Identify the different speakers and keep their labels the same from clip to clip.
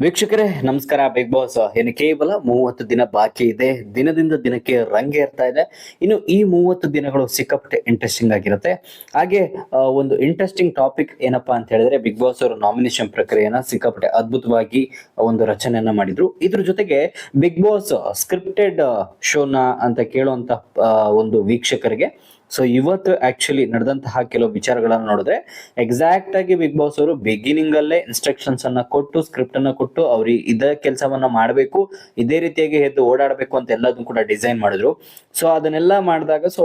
Speaker 1: ವೀಕ್ಷಕರೇ, ನಮಸ್ಕಾರ. Big boss ಏನು ಕೇವಲ ಮೂವತ್ತು ದಿನ ಬಾಕಿ ಇದೆ. ದಿನದಿಂದ ದಿನಕ್ಕೆ ರಂಗೇರ್ತಾ ಇದೆ. ಇನ್ನು ಈ ಮೂವತ್ತು ದಿನಗಳು ಸಿಕ್ಕಾಪಟ್ಟೆ ಇಂಟ್ರೆಸ್ಟಿಂಗ್ ಆಗಿರುತ್ತೆ. ಹಾಗೆ ಒಂದು ಇಂಟ್ರೆಸ್ಟಿಂಗ್ ಟಾಪಿಕ್ ಏನಪ್ಪಾ ಅಂತ ಹೇಳಿದ್ರೆ, ಬಿಗ್ ಬಾಸ್ ಅವರು ನಾಮಿನೇಷನ್ ಪ್ರಕ್ರಿಯೆನ ಸಿಕ್ಕಾಪಟ್ಟೆ ಅದ್ಭುತವಾಗಿ ಒಂದು ರಚನೆಯನ್ನ ಮಾಡಿದ್ರು. ಇದ್ರ ಜೊತೆಗೆ ಬಿಗ್ ಬಾಸ್ ಸ್ಕ್ರಿಪ್ಟೆಡ್ ಶೋನ ಅಂತ ಕೇಳುವಂತ ಒಂದು ವೀಕ್ಷಕರಿಗೆ ಸೊ ಇವತ್ತು ಆಕ್ಚುಲಿ ನಡೆದಂತಹ ಕೆಲವು ವಿಚಾರಗಳನ್ನು ನೋಡಿದ್ರೆ ಎಕ್ಸಾಕ್ಟ್ ಆಗಿ ಬಿಗ್ ಬಾಸ್ ಅವರು ಬಿಗಿನಿಂಗ್ ಅಲ್ಲೇ ಇನ್ಸ್ಟ್ರಕ್ಷನ್ಸ್ ಅನ್ನ ಕೊಟ್ಟು ಸ್ಕ್ರಿಪ್ಟ್ ಅನ್ನ ಕೊಟ್ಟು ಅವ್ರಿಗೆ ಇದೇ ಕೆಲಸವನ್ನ ಮಾಡಬೇಕು, ಇದೇ ರೀತಿಯಾಗಿ ಎದ್ದು ಓಡಾಡಬೇಕು ಅಂತ ಎಲ್ಲದನ್ನು ಕೂಡ ಡಿಸೈನ್ ಮಾಡಿದ್ರು. ಸೊ ಅದನ್ನೆಲ್ಲ ಮಾಡಿದಾಗ ಸೊ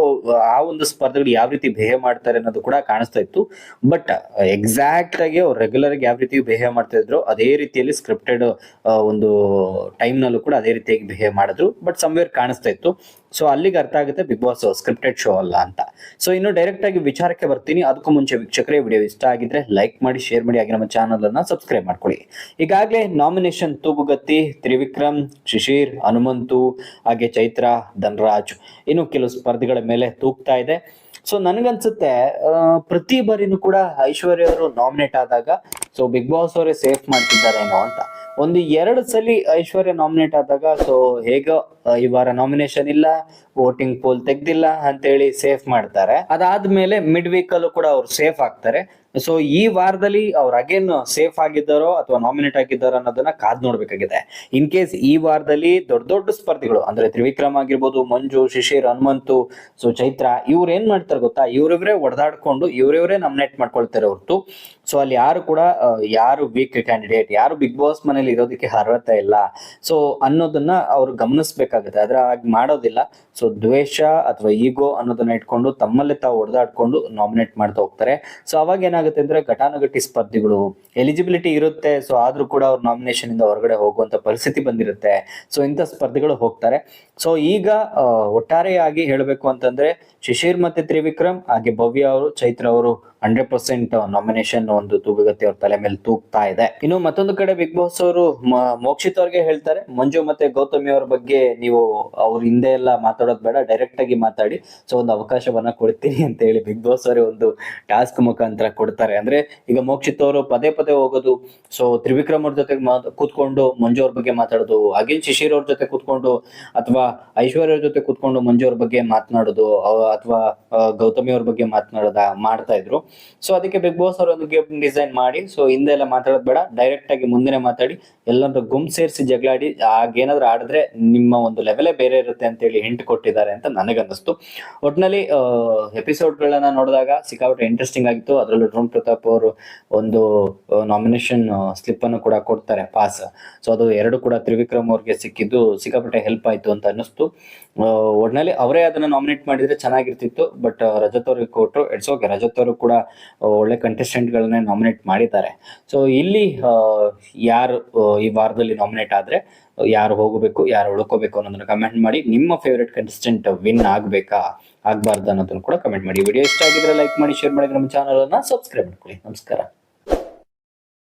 Speaker 1: ಆ ಒಂದು ಸ್ಪರ್ಧೆಗಳು ಯಾವ ರೀತಿ ಬಿಹೇವ್ ಮಾಡ್ತಾರೆ ಅನ್ನೋದು ಕೂಡ ಕಾಣಿಸ್ತಾ ಇತ್ತು. ಬಟ್ ಎಕ್ಸಾಕ್ಟ್ ಆಗಿ ಅವ್ರು ರೆಗ್ಯುಲರ್ ಆಗಿ ಯಾವ ರೀತಿ ಬಿಹೇವ್ ಮಾಡ್ತಾ ಇದ್ರು, ಅದೇ ರೀತಿಯಲ್ಲಿ ಸ್ಕ್ರಿಪ್ಟೆಡ್ ಒಂದು ಟೈಮ್ ನಲ್ಲೂ ಕೂಡ ಅದೇ ರೀತಿಯಾಗಿ ಬಿಹೇವ್ ಮಾಡಿದ್ರು. ಬಟ್ ಸಮ್ವೇರ್ ಕಾಣಿಸ್ತಾ ಇತ್ತು. ಸೊ ಅಲ್ಲಿಗೆ ಅರ್ಥ ಆಗುತ್ತೆ ಬಿಗ್ ಬಾಸ್ ಸ್ಕ್ರಿಪ್ಟೆಡ್ ಶೋ ಅಲ್ಲ ಅಂತ. ಸೊ ಇನ್ನು ಡೈರೆಕ್ಟ್ ಆಗಿ ವಿಚಾರಕ್ಕೆ ಬರ್ತೀನಿ. ಅದಕ್ಕೂ ಮುಂಚೆ ವೀಕ್ಷಕರೇ ವಿಡಿಯೋ ಇಷ್ಟ ಆಗಿದ್ರೆ ಲೈಕ್ ಮಾಡಿ ಶೇರ್ ಮಾಡಿ ಆಗಿ ನಮ್ಮ ಚಾನಲ್ ಅನ್ನ ಸಬ್ಸ್ಕ್ರೈಬ್ ಮಾಡ್ಕೊಳ್ಳಿ. ಈಗಾಗಲೇ ನಾಮಿನೇಷನ್ ತೂಗುಗತ್ತಿ, ತ್ರಿವಿಕ್ರಮ್, ಶಿಶಿರ್, ಹನುಮಂತು, ಹಾಗೆ ಚೈತ್ರ, ಧನರಾಜ್ ಇನ್ನು ಕೆಲವು ಸ್ಪರ್ಧಿಗಳ ಮೇಲೆ ತೂಗ್ತಾ ಇದೆ. ಸೊ ನನಗನ್ಸುತ್ತೆ ಪ್ರತಿ ಬಾರಿನೂ ಕೂಡ ಐಶ್ವರ್ಯ ಅವರು ನಾಮಿನೇಟ್ ಆದಾಗ ಸೊ ಬಿಗ್ ಬಾಸ್ ಅವರೇ ಸೇಫ್ ಮಾಡ್ತಿದ್ದಾರೇನೋ ಅಂತ. ಒಂದು ಎರಡು ಸಲಿ ಐಶ್ವರ್ಯ ನಾಮಿನೇಟ್ ಆದಾಗ ಸೊ ಹೇಗೋ ಈ ವಾರ ನಾಮಿನೇಷನ್ ಇಲ್ಲ ವೋಟಿಂಗ್ ಪೋಲ್ ತೆಗ್ದಿಲ್ಲ ಅಂತೇಳಿ ಸೇಫ್ ಮಾಡ್ತಾರೆ. ಅದಾದ್ಮೇಲೆ ಮಿಡ್ ವೀಕ್ ಅಲ್ಲೂ ಕೂಡ ಅವ್ರು ಸೇಫ್ ಆಗ್ತಾರೆ. ಸೊ ಈ ವಾರದಲ್ಲಿ ಅವ್ರು ಅಗೇನ್ ಸೇಫ್ ಆಗಿದ್ದಾರೋ ಅಥವಾ ನಾಮಿನೇಟ್ ಆಗಿದ್ದಾರೋ ಅನ್ನೋದನ್ನ ಕಾದ್ ನೋಡ್ಬೇಕಾಗಿದೆ. ಇನ್ ಕೇಸ್ ಈ ವಾರದಲ್ಲಿ ದೊಡ್ಡ ದೊಡ್ಡ ಸ್ಪರ್ಧಿಗಳು, ಅಂದ್ರೆ ತ್ರಿವಿಕ್ರಮ್ ಆಗಿರ್ಬೋದು, ಮಂಜು, ಶಿಶಿರ್, ಹನುಮಂತು ಸೊ ಚೈತ್ರ, ಇವ್ರು ಏನ್ ಮಾಡ್ತಾರೆ ಗೊತ್ತಾ? ಇವ್ರಿವ್ರೇ ಒಡೆದಾಡ್ಕೊಂಡು ಇವ್ರಿವ್ರೇ ನಾಮಿನೇಟ್ ಮಾಡ್ಕೊಳ್ತಾರೆ ಹೊರತು. ಸೊ ಅಲ್ಲಿ ಯಾರು ಕೂಡ ಯಾರು ವೀಕ್ ಕ್ಯಾಂಡಿಡೇಟ್ ಯಾರು ಬಿಗ್ ಬಾಸ್ ಮನೇಲಿ ಇರೋದಕ್ಕೆ ಅರ್ಹತೆ ಇಲ್ಲ. ಸೊ ಅನ್ನೋದನ್ನ ಅವ್ರು ಗಮನಿಸ್ಬೇಕಾಗುತ್ತೆ. ಆದ್ರೆ ಹಾಗೆ ಮಾಡೋದಿಲ್ಲ. ಸೊ ದ್ವೇಷ ಅಥವಾ ಈಗೋ ಅನ್ನೋದನ್ನ ಇಟ್ಕೊಂಡು ತಮ್ಮಲ್ಲೇ ತಾವು ಹೊಡೆದಾಡ್ಕೊಂಡು ನಾಮಿನೇಟ್ ಮಾಡ್ತಾ ಹೋಗ್ತಾರೆ. ಸೊ ಅವಾಗ ಏನಾಗುತ್ತೆ ಅಂದ್ರೆ ಘಟಾನುಘಟಿ ಸ್ಪರ್ಧಿಗಳು ಎಲಿಜಿಬಿಲಿಟಿ ಇರುತ್ತೆ ಸೊ ಆದ್ರೂ ಕೂಡ ಅವ್ರ ನಾಮಿನೇಷನ್ ಇಂದ ಹೊರಗಡೆ ಹೋಗುವಂತ ಪರಿಸ್ಥಿತಿ ಬಂದಿರುತ್ತೆ. ಸೊ ಇಂಥ ಸ್ಪರ್ಧಿಗಳು ಹೋಗ್ತಾರೆ. ಸೊ ಈಗ ಒಟ್ಟಾರೆಯಾಗಿ ಹೇಳಬೇಕು ಅಂತಂದ್ರೆ ಶಿಶಿರ್ ಮತ್ತೆ ತ್ರಿವಿಕ್ರಮ್, ಹಾಗೆ ಭವ್ಯ ಅವರು, ಚೈತ್ರ ಅವರು ಹಂಡ್ರೆಡ್ ಪರ್ಸೆಂಟ್ ನಾಮಿನೇಷನ್ ಒಂದು ತೂಗುಗತಿ ಅವ್ರ ತಲೆ ಮೇಲೆ ತೂಗ್ತಾ ಇದೆ. ಇನ್ನು ಮತ್ತೊಂದು ಕಡೆ ಬಿಗ್ ಬಾಸ್ ಅವರು ಮೋಕ್ಷಿತ್ ಅವ್ರಿಗೆ ಹೇಳ್ತಾರೆ, ಮಂಜು ಮತ್ತೆ ಗೌತಮಿ ಅವ್ರ ಬಗ್ಗೆ ನೀವು ಅವ್ರ ಹಿಂದೆ ಎಲ್ಲ ಮಾತಾಡೋದು ಬೇಡ ಡೈರೆಕ್ಟ್ ಆಗಿ ಮಾತಾಡಿ. ಸೊ ಒಂದು ಅವಕಾಶವನ್ನ ಕೊಡ್ತೀನಿ ಅಂತ ಹೇಳಿ ಬಿಗ್ ಬಾಸ್ ಅವರೇ ಒಂದು ಟಾಸ್ಕ್ ಮುಖಾಂತರ ಕೊಡ್ತಾರೆ. ಅಂದ್ರೆ ಈಗ ಮೋಕ್ಷಿತ್ ಅವರು ಪದೇ ಪದೇ ಹೋಗೋದು ಸೊ ತ್ರಿವಿಕ್ರಮ್ ಅವ್ರ ಜೊತೆ ಕೂತ್ಕೊಂಡು ಮಂಜು ಅವ್ರ ಬಗ್ಗೆ ಮಾತಾಡೋದು ಅಗೇನ್ ಶಿಶಿರ್ ಅವ್ರ ಜೊತೆ ಕೂತ್ಕೊಂಡು ಅಥವಾ ಐಶ್ವರ್ಯ ಅವ್ರ ಜೊತೆ ಕೂತ್ಕೊಂಡು ಮಂಜು ಅವ್ರ ಬಗ್ಗೆ ಮಾತನಾಡೋದು ಅಥವಾ ಗೌತಮಿ ಅವ್ರ ಬಗ್ಗೆ ಮಾತನಾಡೋದ ಮಾಡ್ತಾ ಇದ್ರು. ಸೊ ಅದಕ್ಕೆ ಬಿಗ್ ಬಾಸ್ ಅವರು ಒಂದು ಗೇಮ್ ಡಿಸೈನ್ ಮಾಡಿ ಸೊ ಹಿಂದೆ ಎಲ್ಲ ಮಾತಾಡೋದು ಬೇಡ ಡೈರೆಕ್ಟ್ ಆಗಿ ಮುಂದೆ ಮಾತಾಡಿ ಎಲ್ಲರೂ ಗುಂಪು ಸೇರಿಸಿ ಜಗಳಾಡಿ ಆಗೇನಾದ್ರೂ ಆಡಿದ್ರೆ ನಿಮ್ಮ ಒಂದು ಲೆವೆಲೇ ಬೇರೆ ಇರುತ್ತೆ ಅಂತ ಹೇಳಿ ಹಿಂಟ್ ಕೊಟ್ಟಿದ್ದಾರೆ ಅಂತ ನನಗನ್ನಿಸ್ತು. ಒಟ್ನಲ್ಲಿ ಎಪಿಸೋಡ್ಗಳನ್ನ ನೋಡಿದಾಗ ಸಿಕ್ಕಾಪಟ್ಟೆ ಇಂಟ್ರೆಸ್ಟಿಂಗ್ ಆಗಿತ್ತು. ಅದರಲ್ಲೂ ಡ್ರೋನ್ ಪ್ರತಾಪ್ ಅವರು ಒಂದು ನಾಮಿನೇಷನ್ ಸ್ಲಿಪ್ ಅನ್ನು ಕೂಡ ಕೊಡ್ತಾರೆ ಪಾಸ್ ಸೊ ಅದು ಎರಡು ಕೂಡ ತ್ರಿವಿಕ್ರಮ್ ಅವ್ರಿಗೆ ಸಿಕ್ಕಿದ್ದು ಸಿಕ್ಕಾಪಟ್ಟೆ ಹೆಲ್ಪ್ ಆಯ್ತು ಅಂತ ಅನ್ನಿಸ್ತು. ಒಟ್ನಲ್ಲಿ ಅವರೇ ಅದನ್ನ ನಾಮಿನೇಟ್ ಮಾಡಿದ್ರೆ ಚೆನ್ನಾಗಿರ್ತಿತ್ತು ಬಟ್ ರಜತ್ ಅವ್ರಿಗೆ ಕೊಟ್ಟರು ಇಟ್ಸ್ ಓಕೆ ರಜತ್ ಅವರು ಕೂಡ ಒಳ್ಳೆ ಕಂಟೆಸ್ಟೆಂಟ್ಗಳನ್ನೇ ಗಳನ್ನೇ ನಾಮಿನೇಟ್ ಮಾಡಿದ್ದಾರೆ. ಸೊ ಇಲ್ಲಿ ಯಾರು ಈ ವಾರದಲ್ಲಿ ನಾಮಿನೇಟ್ ಆದ್ರೆ, ಯಾರು ಹೋಗಬೇಕು, ಯಾರು ಉಳ್ಕೋಬೇಕು ಅನ್ನೋದನ್ನ ಕಮೆಂಟ್ ಮಾಡಿ, ನಿಮ್ಮ ಫೇವ್ರೆಟ್ ಕಂಟೆಸ್ಟೆಂಟ್ ವಿನ್ ಆಗಬೇಕಾ, ಆಗಬಾರ್ದು ಅನ್ನೋದನ್ನು ಕೂಡ ಕಮೆಂಟ್ ಮಾಡಿ. ವಿಡಿಯೋ ಇಷ್ಟ ಆಗಿದ್ರೆ ಲೈಕ್ ಮಾಡಿ ಶೇರ್ ಮಾಡಿ, ನಮ್ಮ ಚಾನಲನ್ನು ಸಬ್ಸ್ಕ್ರೈಬ್ ಮಾಡ್ಕೊಳ್ಳಿ. ನಮಸ್ಕಾರ.